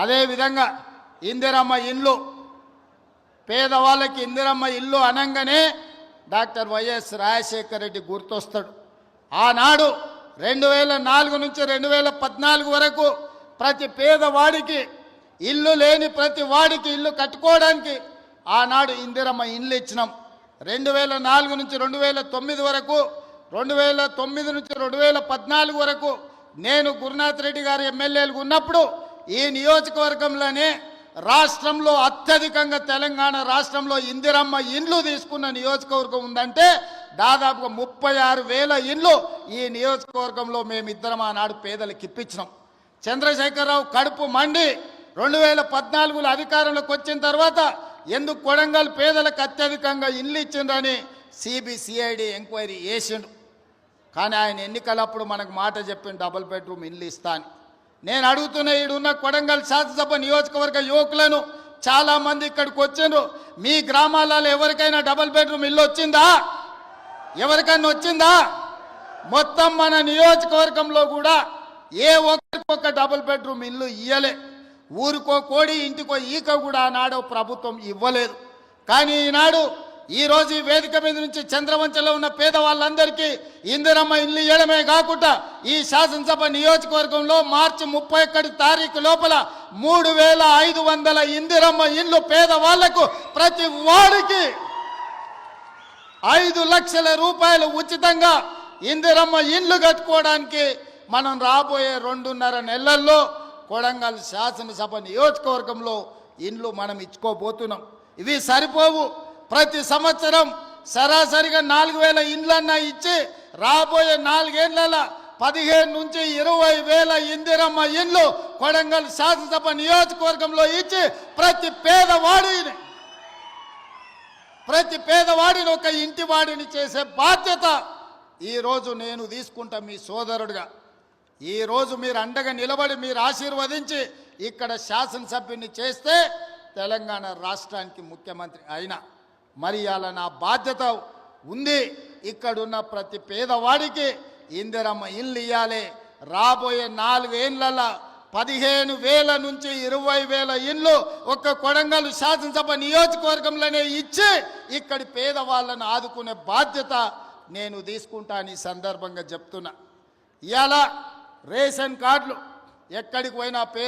అదేవిధంగా ఇందిరమ్మ ఇల్లు. పేదవాళ్ళకి ఇందిరమ్మ ఇల్లు అనగానే doctor Y S Rajasekhara Reddy గుర్తొస్తాడు. ఆనాడు రెండు వేల నాలుగు నుంచి రెండు వేల పద్నాలుగు వరకు ప్రతి పేదవాడికి ఇల్లు లేని ప్రతి వాడికి ఇల్లు కట్టుకోవడానికి ఆనాడు ఇందిరమ్మ ఇల్లు ఇచ్చినాం. రెండు వేల నాలుగు నుంచి రెండు వేల తొమ్మిది వరకు రెండు వేల తొమ్మిది నుంచి రెండు వేల పద్నాలుగు వరకు నేను గురునాథ్ రెడ్డి గారు ఎమ్మెల్యేలుగా ఉన్నప్పుడు ఈ నియోజకవర్గంలోనే రాష్ట్రంలో అత్యధికంగా తెలంగాణ రాష్ట్రంలో ఇందిరమ్మ ఇండ్లు తీసుకున్న నియోజకవర్గం ఉందంటే దాదాపుగా ముప్పై ఆరు వేల ఇండ్లు ఈ నియోజకవర్గంలో మేమిద్దరం ఆనాడు పేదలకు ఇప్పించినాం చంద్రశేఖరరావు కడుపు మండి రెండు వేల పద్నాలుగులో అధికారంలోకి వచ్చిన తర్వాత ఎందుకు కొడంగల్ పేదలకు అత్యధికంగా ఇల్లు ఇచ్చిండ్రని సిబిసిఐడి ఎంక్వైరీ చేసిండు. కానీ ఆయన ఎన్నికలప్పుడు మనకు మాట చెప్పిన డబుల్ బెడ్రూమ్ ఇల్లు ఇస్తా అని. నేను అడుగుతున్న ఈడున్న కొడంగల్ శాసనసభ నియోజకవర్గ యువకులను చాలా మంది ఇక్కడికి వచ్చిండ్రు. మీ గ్రామాలలో ఎవరికైనా డబుల్ బెడ్రూమ్ ఇల్లు వచ్చిందా? ఎవరికైనా వచ్చిందా? మొత్తం మన నియోజకవర్గంలో కూడా ఏ ఒక్కరికొక డబుల్ బెడ్రూమ్ ఇల్లు ఇయ్యలే. ఊరికో కోడి ఇంటికో ఈక కూడా ఆనాడు ప్రభుత్వం ఇవ్వలేదు. కానీ ఈనాడు ఈ రోజు ఈ వేదిక మీద నుంచి చంద్రవంచలో ఉన్న పేదవాళ్ళందరికీ ఇందిరమ్మ ఇల్లు ఇవ్వడమే కాకుండా ఈ శాసనసభ నియోజకవర్గంలో మార్చి ముప్పై ఒకటి తారీఖు లోపల మూడు వేల ఐదు వందల ఇందిరమ్మ ఇల్లు పేదవాళ్ళకు ప్రతి వాడికి ఐదు లక్షల రూపాయలు ఉచితంగా ఇందిరమ్మ ఇల్లు కట్టుకోవడానికి మనం రాబోయే రెండున్నర నెలల్లో కొడంగల్ శాసనసభ నియోజకవర్గంలో ఇండ్లు మనం ఇచ్చుకోబోతున్నాం. ఇవి సరిపోవు. ప్రతి సంవత్సరం సరాసరిగా నాలుగు వేల ఇండ్లన్నా ఇచ్చి రాబోయే నాలుగేళ్ళ పదిహేను నుంచి ఇరవై వేల ఇందిరమ్మ ఇండ్లు కొడంగల్ శాసనసభ నియోజకవర్గంలో ఇచ్చి ప్రతి పేదవాడిని ప్రతి పేదవాడిని ఒక ఇంటి వాడిని చేసే బాధ్యత ఈరోజు నేను తీసుకుంటా మీ సోదరుడిగా. ఈరోజు మీరు అండగా నిలబడి మీరు ఆశీర్వదించి ఇక్కడ శాసనసభ్యుని చేస్తే తెలంగాణ రాష్ట్రానికి ముఖ్యమంత్రి అయినా మరి అలా నా బాధ్యత ఉంది. ఇక్కడున్న ప్రతి పేదవాడికి ఇందిరమ్మ ఇల్లు ఇవ్వాలి రాబోయే నాలుగేళ్ళలో పదిహేను వేల నుంచి ఇరవై వేల ఇండ్లు ఒక్క కొడంగల్ శాసనసభ నియోజకవర్గంలోనే ఇచ్చి ఇక్కడి పేదవాళ్ళను ఆదుకునే బాధ్యత నేను తీసుకుంటాను ఈ సందర్భంగా చెప్తున్నా. ఇవాళ రేషన్ కార్డులు ఎక్కడికి పోయినా పేద